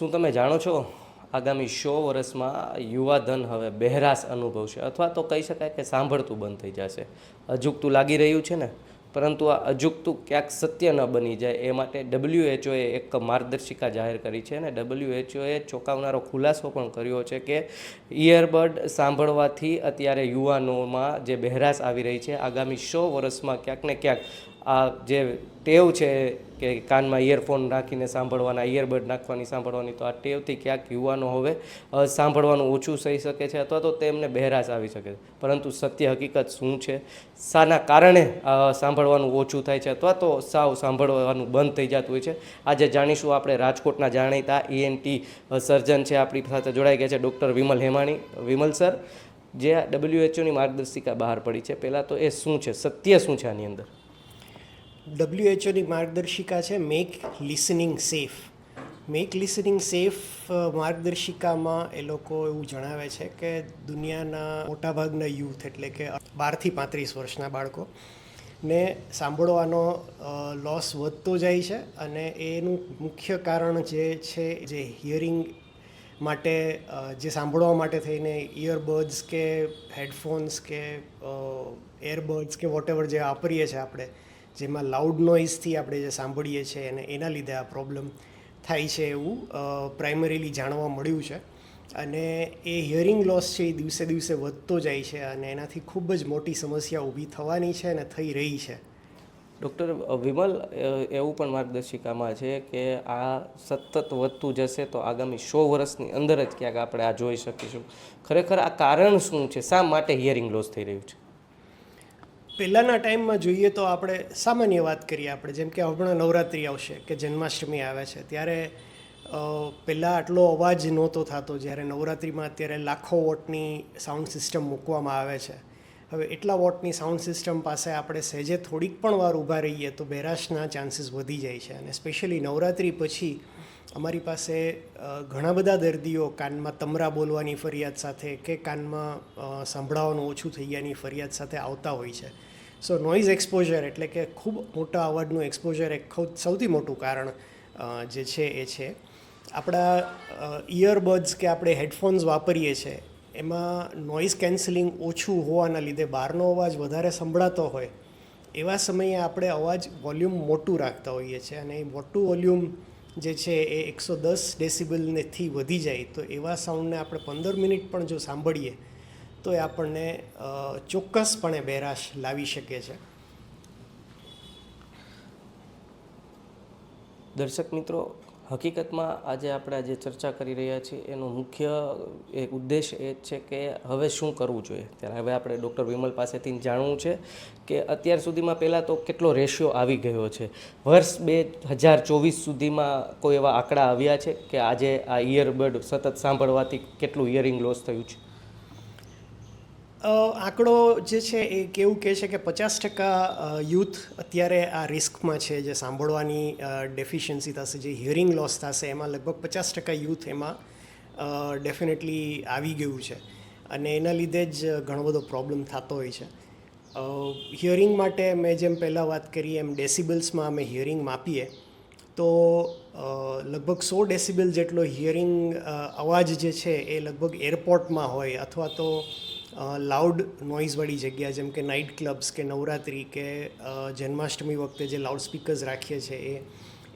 શું તમે જાણો છો? આગામી સો વર્ષમાં યુવાધન હવે બહેરાશ અનુભવશે. અથવા તો કહી શકાય કે સાંભળતું બંધ થઈ જશે. અજુકતું લાગી રહ્યું છે ને? પરંતુ આ અજુકતું ક્યાંક સત્ય ન બની જાય એ માટે ડબલ્યુએચઓએ એક માર્ગદર્શિકા જાહેર કરી છે અને ડબલ્યુએચઓએ ચોંકાવનારો ખુલાસો પણ કર્યો છે કે ઇયરબડ સાંભળવાથી અત્યારે યુવાનોમાં જે બહેરાશ આવી રહી છે, આગામી સો વર્ષમાં ક્યાંક ને ક્યાંક આ જે ટેવ છે કે કાનમાં ઇયરફોન નાખીને સાંભળવાના ઇયરબડ નાખવાની સાંભળવાની, તો આ ટેવથી ક્યાંક યુવાનો હવે સાંભળવાનું ઓછું થઈ શકે છે અથવા તો તેમને બહેરાશ આવી શકે છે. પરંતુ સત્ય હકીકત શું છે? શાના કારણે સાંભળવાનું ઓછું થાય છે અથવા તો સાવ સાંભળવાનું બંધ થઈ જતું હોય છે. આજે જાણીશું આપણે રાજકોટના જાણીતા ઈએનટી સર્જન છે. આપણી સાથે જોડાઈ ગયા છે ડૉક્ટર વિમલ હેમાણી. વિમલ સર, જે ડબ્લ્યુએચઓની માર્ગદર્શિકા બહાર પડી છે. પહેલાં તો એ શું છે? સત્ય શું છે આની અંદર? ડબ્લ્યુએચઓની માર્ગદર્શિકા છે make listening safe make listening safe માર્ગદર્શિકામાં એ લોકો એવું જણાવે છે કે દુનિયાના મોટાભાગના યુથ એટલે કે બારથી પાંત્રીસ વર્ષના બાળકો ને સાંભળવાનો લોસ વધતો જાય છે અને એનું મુખ્ય કારણ જે છે, જે હિયરિંગ માટે જે સાંભળવા માટે થઈને ઇયરબડ્સ કે હેડફોન્સ કે એરબડ્સ કે વોટેવર જે વાપરીએ છીએ આપણે જેમાં લાઉડ નોઇઝથી આપણે જે સાંભળીએ છીએ અને એના લીધે આ પ્રોબ્લેમ થાય છે એવું પ્રાઇમરીલી જાણવા મળ્યું છે. અને એ હિયરિંગ લોસ છે એ દિવસે દિવસે વધતો જાય છે અને એનાથી ખૂબ જ મોટી સમસ્યા ઊભી થવાની છે અને થઈ રહી છે. ડૉક્ટર વિમલ એવું પણ માર્ગદર્શિકામાં છે કે આ સતત વધતું જશે તો આગામી સો વર્ષની અંદર જ ક્યાંક આપણે આ જોઈ શકીશું. ખરેખર આ કારણ શું છે? શા માટે હિયરિંગ લોસ થઈ રહ્યું છે? પહેલાંના ટાઈમમાં જોઈએ તો આપણે સામાન્ય વાત કરીએ આપણે, જેમ કે હમણાં નવરાત્રિ આવશે કે જન્માષ્ટમી આવે છે, ત્યારે પહેલાં આટલો અવાજ નહોતો થતો જ્યારે નવરાત્રિમાં અત્યારે લાખો વોટની સાઉન્ડ સિસ્ટમ મૂકવામાં આવે છે. હવે એટલા વોટની સાઉન્ડ સિસ્ટમ પાસે આપણે સહેજે થોડીક પણ વાર ઊભા રહીએ તો બેરાશના ચાન્સીસ વધી જાય છે અને સ્પેશિયલી નવરાત્રિ પછી અમારી પાસે ઘણા બધા દર્દીઓ કાનમાં તમરા બોલવાની ફરિયાદ સાથે કે કાનમાં સંભળાવાનું ઓછું થઈ ગયાની ફરિયાદ સાથે આવતા હોય છે. સો નોઇઝ એક્સપોઝર એટલે કે ખૂબ મોટા અવાજનું એક્સપોઝર એક સૌથી મોટું કારણ જે છે એ છે. આપણા ઇયરબડ્સ કે આપણે હેડફોન્સ વાપરીએ છીએ એમાં નોઇઝ કેન્સલિંગ ઓછું હોવાના લીધે બહારનો અવાજ વધારે સંભળાતો હોય, એવા સમયે આપણે અવાજ વોલ્યુમ મોટું રાખતા હોઈએ છીએ અને એ મોટું વોલ્યુમ જે છે એ એકસો દસ ડેસિબલનેથી વધી જાય, તો એવા સાઉન્ડને આપણે પંદર મિનિટ પણ જો સાંભળીએ તો એ આપણને ચોક્કસપણે બેરાશ લાવી શકે છે. દર્શક મિત્રો, હકીકતમાં આજે આપણે જે ચર્ચા કરી રહ્યા છીએ, એનો મુખ્ય એક ઉદ્દેશ એ છે કે હવે શું કરવું જોઈએ? ત્યારે હવે આપણે ડૉક્ટર વિમલ પાસેથી જાણવું છે કે અત્યાર સુધીમાં પહેલાં તો કેટલો રેશિયો આવી ગયો છે? વર્ષ બે હજાર ચોવીસ સુધીમાં કોઈ એવા આંકડા આવ્યા છે કે આજે આ ઇયરબડ સતત સાંભળવાથી કેટલું ઇયરિંગ લોસ થયું છે? આંકડો જે છે એ કેવું કહે છે કે પચાસ ટકા યુથ અત્યારે આ રિસ્કમાં છે જે સાંભળવાની ડેફિશિયન્સી થશે, જે હિયરિંગ લોસ થશે, એમાં લગભગ પચાસ ટકા યુથ એમાં ડેફિનેટલી આવી ગયું છે. અને એના લીધે જ ઘણો બધો પ્રોબ્લેમ થતો હોય છે. હિયરિંગ માટે મેં જેમ પહેલાં વાત કરી, એમ ડેસિબલ્સમાં અમે હિયરિંગ માપીએ, તો લગભગ સો ડેસિબલ જેટલો હિયરિંગ અવાજ જે છે એ લગભગ એરપોર્ટમાં હોય, અથવા તો લાઉડ નોઇઝવાળી જગ્યા, જેમ કે નાઇટ ક્લબ્સ કે નવરાત્રિ કે જન્માષ્ટમી વખતે જે લાઉડ સ્પીકર્સ રાખીએ છીએ એ,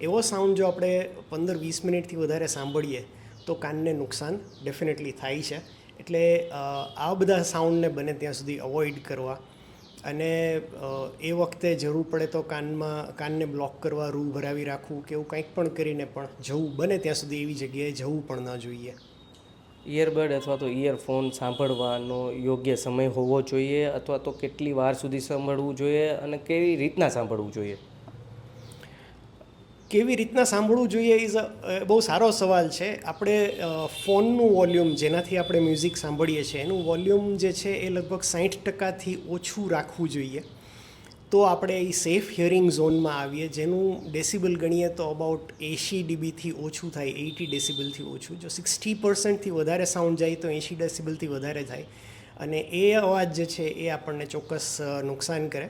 એવો સાઉન્ડ જો આપણે પંદર વીસ મિનિટથી વધારે સાંભળીએ, તો કાનને નુકસાન ડેફિનેટલી થાય છે. એટલે આ બધા સાઉન્ડને બને ત્યાં સુધી અવોઇડ કરવા. અને એ વખતે જરૂર પડે તો કાનમાં, કાનને બ્લોક કરવા, રૂ ભરાવી રાખવું કે એવું કંઈક પણ કરીને પણ જવું બને ત્યાં સુધી એવી જગ્યાએ જવું પણ ન જોઈએ. ઇયરબડ અથવા તો ઇયરફોન સાંભળવાનો યોગ્ય સમય હોવો જોઈએ અથવા તો કેટલી વાર સુધી સાંભળવું જોઈએ અને કેવી રીતના સાંભળવું જોઈએ? કેવી રીતના સાંભળવું જોઈએ ઇઝ બહુ સારો સવાલ છે. આપણે ફોનનું વોલ્યુમ જેનાથી આપણે મ્યુઝિક સાંભળીએ છીએ, એનું વોલ્યુમ જે છે એ લગભગ સાઠ ટકાથી ઓછું રાખવું જોઈએ. તો આપણે એ સેફ હિયરિંગ ઝોનમાં આવીએ, જેનું ડેસિબલ ગણીએ તો અબાઉટ એંશી ડીબીથી ઓછું થાય એટી ડેસિબલથી ઓછું. જો સિક્સટી પર્સન્ટથી વધારે સાઉન્ડ જાય તો એંશી ડેસિબલથી વધારે થાય. અને એ અવાજ જે છે એ આપણને ચોક્કસ નુકસાન કરે.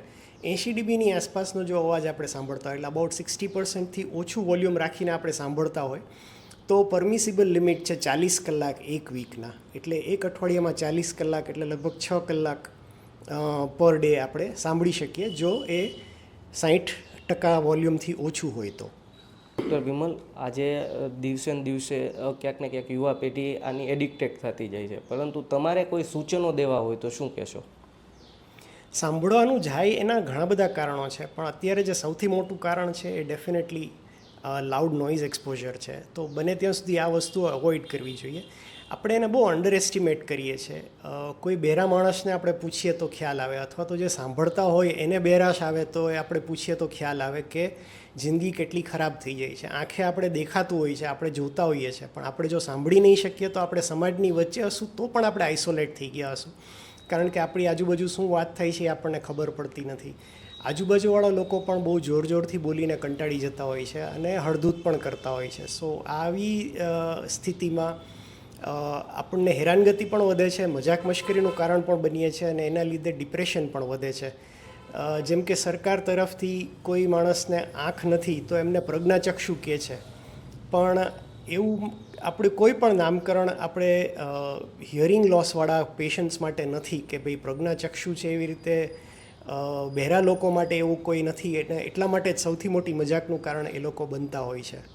એંશી ડીબીની આસપાસનો જો અવાજ આપણે સાંભળતા હોય, એટલે અબાઉટ સિક્સટી પર્સન્ટથી ઓછું વોલ્યુમ રાખીને આપણે સાંભળતા હોય, તો પરમિસિબલ લિમિટ છે ચાલીસ કલાક એક વીકના એટલે એક અઠવાડિયામાં ચાલીસ કલાક, એટલે લગભગ છ કલાક પર ડે આપણે સાંભળી શકીએ જો એ સાહીઠ ટકા વોલ્યુમથી ઓછું હોય તો. ડૉક્ટર વિમલ આજે દિવસે ને દિવસે ક્યાંક ને ક્યાંક યુવા પેઢી આની એડિક્ટેડ થતી જાય છે. પરંતુ તમારે કોઈ સૂચનો દેવા હોય તો શું કહેશો? સાંભળવાનું જાય એના ઘણા બધા કારણો છે પણ અત્યારે જે સૌથી મોટું કારણ છે એ ડેફિનેટલી લાઉડ નોઇઝ એક્સપોઝર છે. તો બને ત્યાં સુધી આ વસ્તુઓ અવોઇડ કરવી જોઈએ. આપણે એને બહુ અંડર એસ્ટિમેટ કરીએ છીએ. કોઈ બેરા માણસને આપણે પૂછીએ તો ખ્યાલ આવે અથવા તો જે સાંભળતા હોય એને બેરાશ આવે તો એ આપણે પૂછીએ તો ખ્યાલ આવે કે જિંદગી કેટલી ખરાબ થઈ જાય છે. આંખે આપણે દેખાતું હોય છે, આપણે જોતા હોઈએ છીએ, પણ આપણે જો સાંભળી નહીં શકીએ તો આપણે સમાજની વચ્ચે હશું તો પણ આપણે આઇસોલેટ થઈ ગયા હશું. કારણ કે આપણી આજુબાજુ શું વાત થાય છે એ આપણને ખબર પડતી નથી. આજુબાજુવાળા લોકો પણ બહુ જોર જોરથી બોલીને કંટાળી જતા હોય છે અને હળધૂત પણ કરતા હોય છે. સો આવી સ્થિતિમાં આપણને હેરાનગતિ પણ વધે છે મજાક મશ્કરીનું કારણ પણ બનીએ છીએ અને એના લીધે ડિપ્રેશન પણ વધે છે. જેમ કે સરકાર તરફથી કોઈ માણસને આંખ નથી તો એમને પ્રજ્ઞાચક્ષુ કહે છે. પણ એવું આપણે કોઈ પણ નામકરણ આપણે હિયરિંગ લોસવાળા પેશન્ટ્સ માટે નથી કે ભાઈ પ્રજ્ઞાચક્ષુ છે એવી રીતે બહેરા લોકો માટે એવું કોઈ નથી. એટલે એટલા માટે જ સૌથી મોટી મજાકનું કારણ એ લોકો બનતા હોય છે.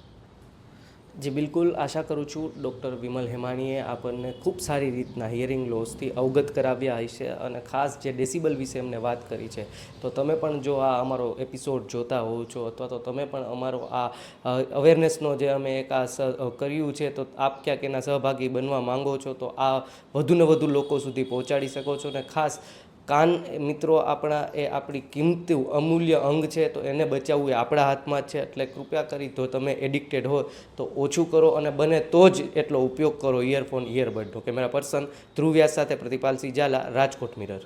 જી, બિલકુલ. આશા કરું છું ડૉક્ટર વિમલ હેમાણીએ આપણને ખૂબ સારી રીતના હિયરિંગ લોસથી અવગત કરાવ્યા હશે અને ખાસ જે ડેસિબલ વિશે એમને વાત કરી છે. તો તમે પણ જો આ અમારો એપિસોડ જોતા હોવ છો અથવા તો તમે પણ અમારો આ અવેરનેસનો જે અમે એક આ કર્યું છે, તો આપ ક્યાંક એના સહભાગી બનવા માંગો છો, તો આ વધુને વધુ લોકો સુધી પહોંચાડી શકો છો અને ખાસ કાન મિત્રો આપણા એ આપણી કિંમતી અમૂલ્ય અંગ છે, તો એને બચાવવું એ આપણા હાથમાં જ છે. એટલે કૃપયા કરી જો તમે એડિક્ટેડ હો, તો ઓછું કરો અને બને તો જ એટલો ઉપયોગ કરો. ઇયરફોન ઇયરબડનો કેમેરા પર્સન ધ્રુવ્યાસ સાથે સાથે પ્રતિપાલસિંહ ઝાલા, રાજકોટ મિરર